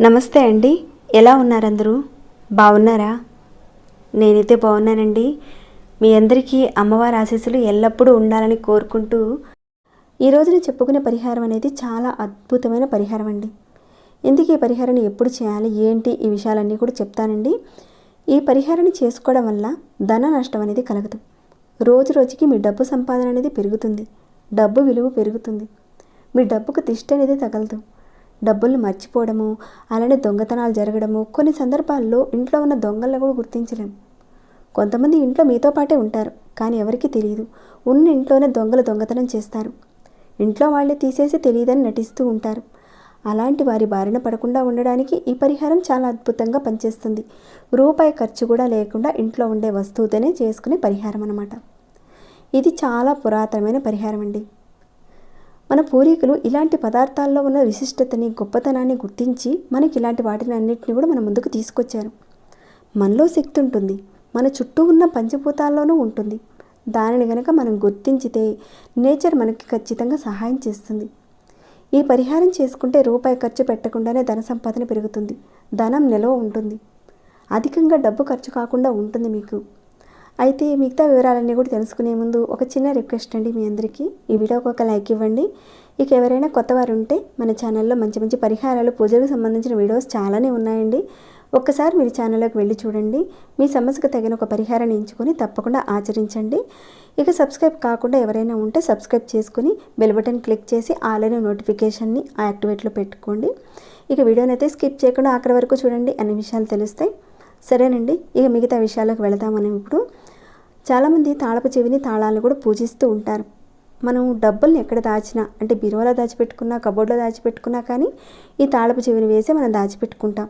నమస్తే అండి. ఎలా ఉన్నారందరూ? బాగున్నారా? నేనైతే బాగున్నానండి. మీ అందరికీ అమ్మవారి ఆశీస్సులు ఎల్లప్పుడూ ఉండాలని కోరుకుంటూ ఈరోజున చెప్పుకునే పరిహారం అనేది చాలా అద్భుతమైన పరిహారం అండి. ఎందుకు ఈ పరిహారాన్ని ఎప్పుడు చేయాలి? ఏంటి? ఈ విషయాలన్నీ కూడా చెప్తానండి. ఈ పరిహారాన్ని చేసుకోవడం వల్ల ధన నష్టం అనేది కలగదు. రోజు రోజుకి మీ డబ్బు సంపాదన అనేది పెరుగుతుంది. డబ్బు విలువ పెరుగుతుంది. మీ డబ్బుకు తిష్ట అనేది తగలదు. డబ్బుల్ని మర్చిపోవడము అలానే దొంగతనాలు జరగడము కొన్ని సందర్భాల్లో ఇంట్లో ఉన్న దొంగలను కూడా గుర్తించలేము కొంతమంది ఇంట్లో మీతో పాటే ఉంటారు కానీ ఎవరికీ తెలియదు. ఉన్న ఇంట్లోనే దొంగలు దొంగతనం చేస్తారు. ఇంట్లో వాళ్ళే తీసేసి తెలియదని నటిస్తూ ఉంటారు. అలాంటి వారి బారిన పడకుండా ఉండడానికి ఈ పరిహారం చాలా అద్భుతంగా పనిచేస్తుంది. రూపాయి ఖర్చు కూడా లేకుండా ఇంట్లో ఉండే వస్తువుతోనే చేసుకునే పరిహారం అన్నమాట. ఇది చాలా పురాతనమైన పరిహారం అండి. మన పూర్వీకులు ఇలాంటి పదార్థాల్లో ఉన్న విశిష్టతని గొప్పతనాన్ని గుర్తించి మనకి ఇలాంటి వాటిని అన్నింటినీ కూడా మన ముందుకు తీసుకొచ్చారు. మనలో శక్తి ఉంటుంది. మన చుట్టూ ఉన్న పంచభూతాల్లోనూ ఉంటుంది. దానిని గనక మనం గుర్తించితే నేచర్ మనకి ఖచ్చితంగా సహాయం చేస్తుంది. ఈ పరిహారం చేసుకుంటే రూపాయి ఖర్చు పెట్టకుండానే ధన సంపాదన పెరుగుతుంది. ధనం నిల్వ ఉంటుంది. అధికంగా డబ్బు ఖర్చు కాకుండా ఉంటుంది మీకు. అయితే మిగతా వివరాలన్నీ కూడా తెలుసుకునే ముందు ఒక చిన్న రిక్వెస్ట్ అండి మీ అందరికీ. ఈ వీడియోకి ఒక లైక్ ఇవ్వండి. ఇక ఎవరైనా కొత్త వారు ఉంటే మన ఛానల్లో మంచి మంచి పరిహారాలు పూజలకు సంబంధించిన వీడియోస్ చాలానే ఉన్నాయండి. ఒక్కసారి మీరు ఛానల్లోకి వెళ్ళి చూడండి. మీ సమస్యకు తగిన ఒక పరిహారాన్ని ఎంచుకొని తప్పకుండా ఆచరించండి. ఇక సబ్స్క్రైబ్ కాకుండా ఎవరైనా ఉంటే సబ్స్క్రైబ్ చేసుకుని బెల్ బటన్ క్లిక్ చేసి ఆల్రెడీ నోటిఫికేషన్ని యాక్టివేట్లో పెట్టుకోండి. ఇక వీడియోని అయితే స్కిప్ చేయకుండా ఆఖరి వరకు చూడండి. అన్ని విషయాలు తెలుస్తాయి సరేనండి. ఇక మిగతా విషయాలకు వెళదాం మనం ఇప్పుడు చాలామంది తాళపు చెవిని తాళాలను కూడా పూజిస్తూ ఉంటారు. మనం డబ్బుల్ని ఎక్కడ దాచినా అంటే బీరువాలో దాచిపెట్టుకున్నా కబోర్డ్లో దాచిపెట్టుకున్నా కానీ ఈ తాళపు చెవిని వేసి మనం దాచిపెట్టుకుంటాం.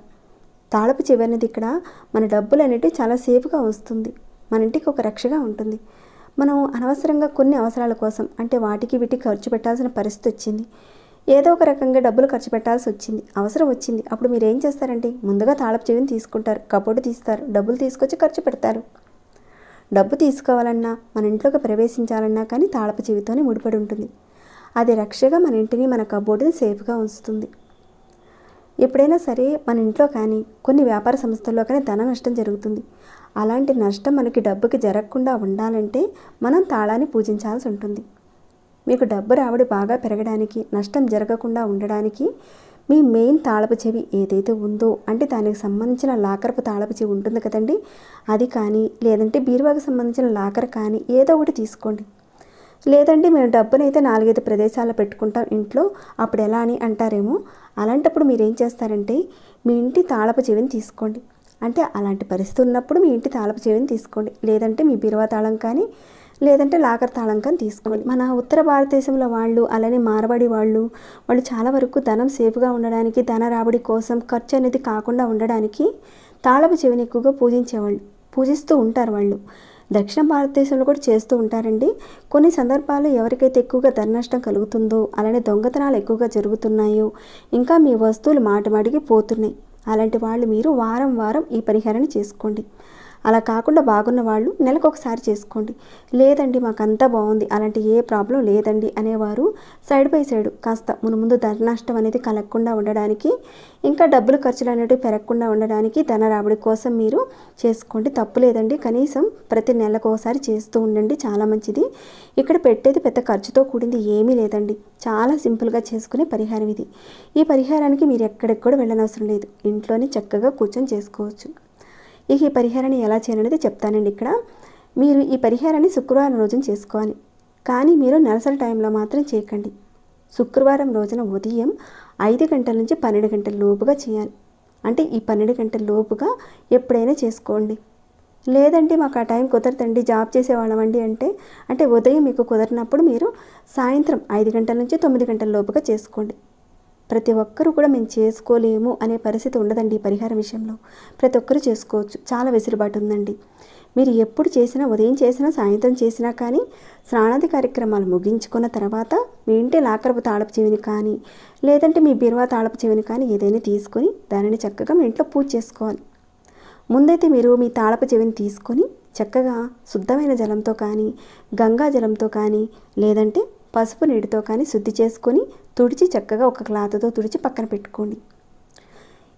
తాళపు చెవి అనేది ఇక్కడ మన డబ్బులు అనేటివి చాలా సేఫ్గా వస్తుంది. మన ఇంటికి ఒక రక్షగా ఉంటుంది. మనం అనవసరంగా కొన్ని అవసరాల కోసం అంటే వాటికి వీటికి ఖర్చు పెట్టాల్సిన పరిస్థితి వచ్చింది. ఏదో ఒక రకంగా డబ్బులు ఖర్చు పెట్టాల్సి వచ్చింది. అవసరం వచ్చింది. అప్పుడు మీరు ఏం చేస్తారండి? ముందుగా తాళపు చెవిని తీసుకుంటారు. కబోర్డు తీస్తారు. డబ్బులు తీసుకొచ్చి ఖర్చు పెడతారు. డబ్బు తీసుకోవాలన్నా మన ఇంట్లోకి ప్రవేశించాలన్నా కానీ తాళపు చెవితోనే ముడిపడి ఉంటుంది. అది రక్షగా మన ఇంటిని మన కబోర్డుని సేఫ్గా ఉంచుతుంది. ఎప్పుడైనా సరే మన ఇంట్లో కానీ కొన్ని వ్యాపార సంస్థల్లో కానీ ధన నష్టం జరుగుతుంది. అలాంటి నష్టం మనకి డబ్బుకి జరగకుండా ఉండాలంటే మనం తాళాన్ని పూజించాల్సి ఉంటుంది. మీకు డబ్బు రావడి బాగా పెరగడానికి నష్టం జరగకుండా ఉండడానికి మీ మెయిన్ తాళపు చెవి ఏదైతే ఉందో అంటే దానికి సంబంధించిన లాకరపు తాళపు చెవి ఉంటుంది కదండి అది కానీ లేదంటే బీరువాకి సంబంధించిన లాకర్ కానీ ఏదో ఒకటి తీసుకోండి. లేదంటే మేము డబ్బునైతే నాలుగైదు ప్రదేశాల్లో పెట్టుకుంటాం ఇంట్లో అప్పుడు ఎలా అని అంటారేమో అలాంటప్పుడు మీరు ఏం చేస్తారంటే మీ ఇంటి తాళపు చెవిని తీసుకోండి. అంటే అలాంటి పరిస్థితి ఉన్నప్పుడు మీ ఇంటి తాళపు చెవిని తీసుకోండి. లేదంటే మీ బీరువా తాళం కానీ లేదంటే లాకర్ తాళంకం తీసుకోవాలి మన ఉత్తర భారతదేశంలో వాళ్ళు అలానే మారబడి వాళ్ళు వాళ్ళు చాలా వరకు ధనం సేఫ్గా ఉండడానికి ధన రాబడి కోసం ఖర్చు అనేది కాకుండా ఉండడానికి తాళపు చెవిని ఎక్కువగా పూజించేవాళ్ళు పూజిస్తూ ఉంటారు వాళ్ళు. దక్షిణ భారతదేశంలో కూడా చేస్తూ ఉంటారండి. కొన్ని సందర్భాల్లో ఎవరికైతే ఎక్కువగా ధన నష్టం కలుగుతుందో అలానే దొంగతనాలు ఎక్కువగా జరుగుతున్నాయో ఇంకా మీ వస్తువులు మాటమాటికి పోతున్నాయి. అలాంటి వాళ్ళు మీరు వారం వారం ఈ పరిహారాన్ని చేసుకోండి. అలా కాకుండా బాగున్న వాళ్ళు నెలకు ఒకసారి చేసుకోండి. లేదండి మాకు అంతా బాగుంది అలాంటి ఏ ప్రాబ్లం లేదండి అనేవారు సైడ్ బై సైడ్ కాస్త మును ముందు ధన నష్టం అనేది కలగకుండా ఉండడానికి ఇంకా డబ్బులు ఖర్చులు అనేవి పెరగకుండా ఉండడానికి ధన రాబడి కోసం మీరు చేసుకోండి. తప్పు లేదండి కనీసం ప్రతి నెలకు ఒకసారి చేస్తూ ఉండండి చాలా మంచిది. ఇక్కడ పెట్టేది పెద్ద ఖర్చుతో కూడింది ఏమీ లేదండి. చాలా సింపుల్గా చేసుకునే పరిహారం ఇది. ఈ పరిహారానికి మీరు ఎక్కడెక్కడ వెళ్ళనవసరం లేదు. ఇంట్లోనే చక్కగా కూర్చొని చేసుకోవచ్చు. ఇక ఈ పరిహారాన్ని ఎలా చేయాలనేది చెప్తానండి ఇక్కడ. మీరు ఈ పరిహారాన్ని శుక్రవారం రోజున చేసుకోవాలి. కానీ మీరు నెలసల టైంలో మాత్రం చేయకండి. శుక్రవారం రోజున ఉదయం ఐదు గంటల నుంచి పన్నెండు గంటల లోపుగా చేయాలి. అంటే ఈ పన్నెండు గంటల లోపుగా ఎప్పుడైనా చేసుకోండి. లేదంటే మాకు ఆ టైం కుదరదండి జాబ్ చేసేవాళ్ళమండి అంటే అంటే ఉదయం మీకు కుదరినప్పుడు మీరు సాయంత్రం ఐదు గంటల నుంచి తొమ్మిది గంటల లోపుగా చేసుకోండి. ప్రతి ఒక్కరూ కూడా మేము చేసుకోలేము అనే పరిస్థితి ఉండదండి ఈ పరిహారం విషయంలో. ప్రతి ఒక్కరూ చేసుకోవచ్చు. చాలా వెసులుబాటు ఉందండి. మీరు ఎప్పుడు చేసినా ఉదయం చేసినా సాయంత్రం చేసినా కానీ స్నానాది కార్యక్రమాలు ముగించుకున్న తర్వాత మీ ఇంటి లాకరపు తాళపు చెవిని కానీ లేదంటే మీ బీరువా తాళపు చెవిని కానీ ఏదైనా తీసుకొని దానిని చక్కగా మీ ఇంట్లో పూజ చేసుకోవాలి. ముందైతే మీరు మీ తాళపు చెవిని తీసుకొని చక్కగా శుద్ధమైన జలంతో కానీ గంగా జలంతో కానీ లేదంటే పసుపు నీటితో కానీ శుద్ధి చేసుకొని తుడిచి చక్కగా ఒక క్లాత్తో తుడిచి పక్కన పెట్టుకోండి.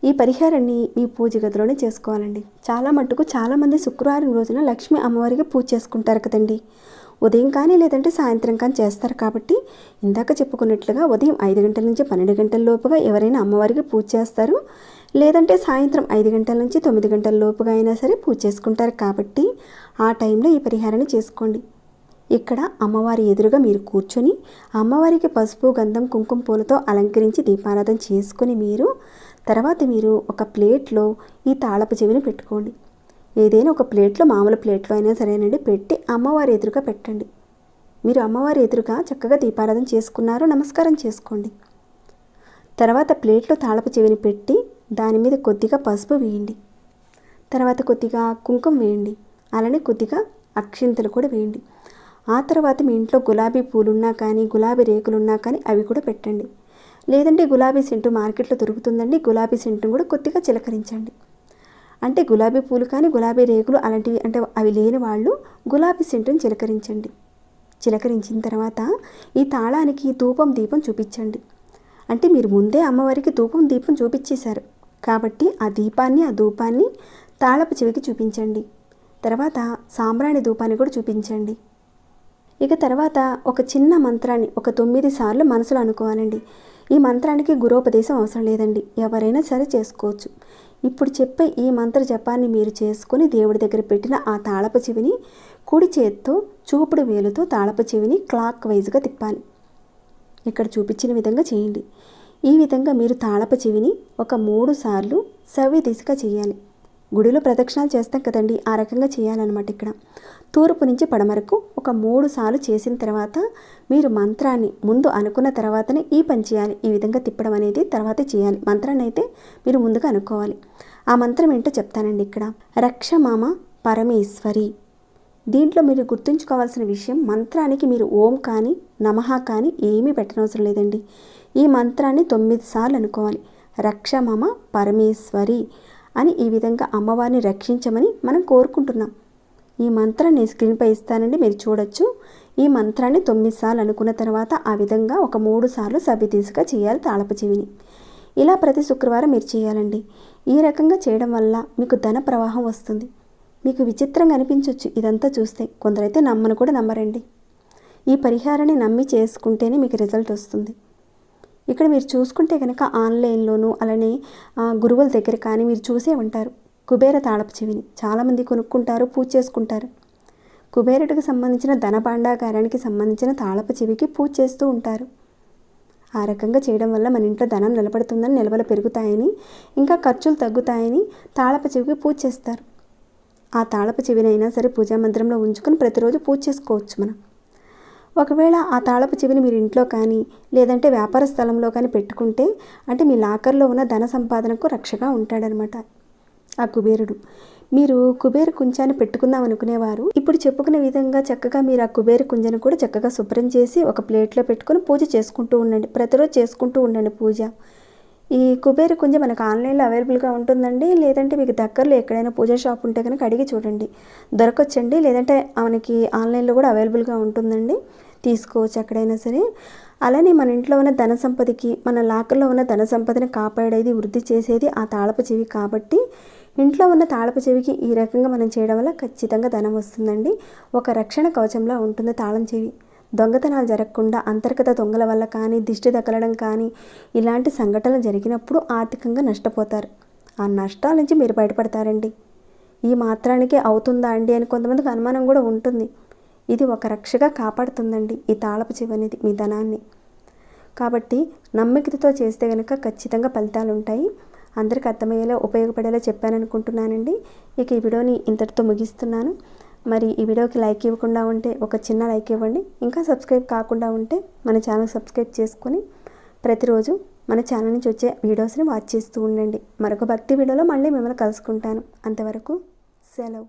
ఈ పరిహారాన్ని మీ పూజ గదిలోనే చేసుకోవాలండి. చాలా మట్టుకు చాలామంది శుక్రవారం రోజున లక్ష్మీ అమ్మవారికి పూజ చేసుకుంటారు కదండి. ఉదయం కానీ లేదంటే సాయంత్రం కానీ చేస్తారు కాబట్టి ఇందాక చెప్పుకున్నట్లుగా ఉదయం ఐదు గంటల నుంచి పన్నెండు గంటల లోపుగా ఎవరైనా అమ్మవారికి పూజ చేస్తారు. లేదంటే సాయంత్రం ఐదు గంటల నుంచి తొమ్మిది గంటల లోపుగా అయినా సరే పూజ చేసుకుంటారు కాబట్టి ఆ టైంలో ఈ పరిహారాన్ని చేసుకోండి. ఇక్కడ అమ్మవారి ఎదురుగా మీరు కూర్చొని అమ్మవారికి పసుపు గంధం కుంకుమ పూలతో అలంకరించి దీపారాధన చేసుకుని మీరు తర్వాత మీరు ఒక ప్లేట్లో ఈ తాళపు చెవిని పెట్టుకోండి. ఏదైనా ఒక ప్లేట్లో మామూలు ప్లేట్లో అయినా సరేనండి పెట్టి అమ్మవారి ఎదురుగా పెట్టండి. మీరు అమ్మవారి ఎదురుగా చక్కగా దీపారాధన చేసుకున్నారో నమస్కారం చేసుకోండి. తర్వాత ప్లేట్లో తాళపు చెవిని పెట్టి దాని మీద కొద్దిగా పసుపు వేయండి. తర్వాత కొద్దిగా కుంకుమ వేయండి. అలానే కొద్దిగా అక్షింతలు కూడా వేయండి. ఆ తర్వాత మీ ఇంట్లో గులాబీ పూలున్నా కానీ గులాబీ రేకులున్నా కానీ అవి కూడా పెట్టండి. లేదంటే గులాబీ సెంటు మార్కెట్లో దొరుకుతుందండి గులాబీ సెంటును కూడా కొద్దిగా చిలకరించండి. అంటే గులాబీ పూలు కానీ గులాబీ రేకులు అలాంటివి అంటే అవి లేని వాళ్ళు గులాబీ సెంటును చిలకరించండి. చిలకరించిన తర్వాత ఈ తాళానికి ధూపం దీపం చూపించండి. అంటే మీరు ముందే అమ్మవారికి ధూపం దీపం చూపించేశారు. కాబట్టి ఆ దీపాన్ని ఆ ధూపాన్ని తాళపు చెవికి చూపించండి. తర్వాత సాంబ్రాణి ధూపాన్ని కూడా చూపించండి. ఇక తర్వాత ఒక చిన్న మంత్రాన్ని ఒక తొమ్మిది సార్లు మనసులో అనుకోవాలండి. ఈ మంత్రానికి గురోపదేశం అవసరం లేదండి. ఎవరైనా సరే చేసుకోవచ్చు. ఇప్పుడు చెప్పే ఈ మంత్ర జపాన్ని మీరు చేసుకుని దేవుడి దగ్గర పెట్టిన ఆ తాళపు చెవిని కుడి చేత్తో చూపుడు వేలుతో తాళపు చెవిని క్లాక్ వైజ్గా తిప్పాలి. ఇక్కడ చూపించిన విధంగా చేయండి. ఈ విధంగా మీరు తాళపు చెవిని ఒక మూడు సార్లు సవ్య దిశగా చేయాలి. గుడిలో ప్రదక్షిణాలు చేస్తాం కదండి. ఆ రకంగా చేయాలన్నమాట ఇక్కడ. తూర్పు నుంచి పడమరకు ఒక మూడు సార్లు చేసిన తర్వాత మీరు మంత్రాన్ని ముందు అనుకున్న తర్వాతనే ఈ పని చేయాలి. ఈ విధంగా తిప్పడం అనేది తర్వాత చేయాలి. మంత్రాన్ని అయితే మీరు ముందుగా అనుకోవాలి. ఆ మంత్రం ఏంటో చెప్తానండి ఇక్కడ. రక్షమామ పరమేశ్వరి. దీంట్లో మీరు గుర్తుంచుకోవాల్సిన విషయం మంత్రానికి మీరు ఓం కానీ నమః కానీ ఏమీ పెట్టనవసరం లేదండి. ఈ మంత్రాన్ని తొమ్మిది సార్లు అనుకోవాలి. రక్షమమ పరమేశ్వరి. అని ఈ విధంగా అమ్మవారిని రక్షించమని మనం కోరుకుంటున్నాం. ఈ మంత్రాన్ని స్క్రీన్పై ఇస్తానండి మీరు చూడొచ్చు. ఈ మంత్రాన్ని తొమ్మిది సార్లు అనుకున్న తర్వాత ఆ విధంగా ఒక మూడు సార్లు సభ్యతీసుగా చేయాలి తాళపు చెవిని ఇలా ప్రతి శుక్రవారం మీరు చేయాలండి. ఈ రకంగా చేయడం వల్ల మీకు ధన ప్రవాహం వస్తుంది. మీకు విచిత్రంగా అనిపించవచ్చు ఇదంతా చూస్తే. కొందరైతే నమ్మను కూడా నమ్మరండి. ఈ పరిహారాన్ని నమ్మి చేసుకుంటేనే మీకు రిజల్ట్ వస్తుంది. ఇక్కడ మీరు చూసుకుంటే కనుక ఆన్లైన్లోనూ అలానే గురువుల దగ్గర కానీ మీరు చూసే ఉంటారు. కుబేర తాళపు చెవిని. చాలామంది కొనుక్కుంటారు పూజ చేసుకుంటారు. కుబేరుడికి సంబంధించిన ధన భాండాగారానికి సంబంధించిన తాళపు చెవికి పూజ చేస్తూ ఉంటారు. ఆ రకంగా చేయడం వల్ల మన ఇంట్లో ధనం నిలబడుతుందని నిల్వలు పెరుగుతాయని ఇంకా ఖర్చులు తగ్గుతాయని తాళపు చెవికి పూజ చేస్తారు. ఆ తాళపు చెవినైనా సరే పూజా మందిరంలో ఉంచుకొని ప్రతిరోజు పూజ చేసుకోవచ్చు మనం. ఒకవేళ ఆ తాళపు చెవిని మీరు ఇంట్లో కానీ లేదంటే వ్యాపార స్థలంలో కానీ పెట్టుకుంటే అంటే మీ లాకర్లో ఉన్న ధన సంపాదనకు రక్షగా ఉంటాడనమాట ఆ కుబేరుడు. మీరు కుబేర కుంచాన్ని పెట్టుకుందాం అనుకునేవారు. ఇప్పుడు చెప్పుకునే విధంగా చక్కగా మీరు ఆ కుబేర కుంజను కూడా చక్కగా శుభ్రం చేసి ఒక ప్లేట్లో పెట్టుకొని పూజ చేసుకుంటూ ఉండండి. ప్రతిరోజు చేసుకుంటూ ఉండండి పూజ. ఈ కుబేర కుంజ మనకు ఆన్లైన్లో అవైలబుల్గా ఉంటుందండి. లేదంటే మీకు దగ్గరలో ఎక్కడైనా పూజా షాప్ ఉంటే కనుక అడిగి చూడండి. దొరకొచ్చండి. లేదంటే మనకి ఆన్లైన్లో కూడా అవైలబుల్గా ఉంటుందండి. తీసుకోవచ్చు ఎక్కడైనా సరే. అలానే మన ఇంట్లో ఉన్న ధన సంపదకి మన లాకర్లో ఉన్న ధన సంపదని కాపాడేది వృద్ధి చేసేది ఆ తాళపు చెవి కాబట్టి ఇంట్లో ఉన్న తాళపు చెవికి ఈ రకంగా మనం చేయడం వల్ల ఖచ్చితంగా ధనం వస్తుందండి. ఒక రక్షణ కవచంలా ఉంటుంది తాళం చెవి. దొంగతనాలు జరగకుండా అంతర్గత దొంగల వల్ల కానీ దిష్టి తగలడం కానీ ఇలాంటి సంఘటనలు జరిగినప్పుడు ఆర్థికంగా నష్టపోతారు. ఆ నష్టాల నుంచి మీరు బయటపడతారండి. ఈ మాత్రానికే అవుతుందా అండి అని కొంతమందికి అనుమానం కూడా ఉంటుంది. ఇది ఒక రక్షగా కాపాడుతుందండి ఈ తాళపు చివనిది అనేది మీ ధనాన్ని. కాబట్టి నమ్మికతో చేస్తే కనుక ఖచ్చితంగా ఫలితాలు ఉంటాయి. అందరికి అర్థమయ్యేలా ఉపయోగపడేలా చెప్పాను అనుకుంటున్నానండి ఇక ఈ వీడియోని ఇంతటితో ముగిస్తున్నాను. మరి ఈ వీడియోకి లైక్ ఇవ్వకుండా ఉంటే ఒక చిన్న లైక్ ఇవ్వండి. ఇంకా సబ్స్క్రైబ్ కాకుండా ఉంటే మన ఛానల్ సబ్స్క్రైబ్ చేసుకొని ప్రతిరోజు మన ఛానల్ నుంచి వచ్చే వీడియోస్ని వాచ్ చేస్తూ ఉండండి. మరొక భక్తి వీడియోలో మళ్ళీ మిమ్మల్ని కలుసుకుంటాను. అంతవరకు సెలవు.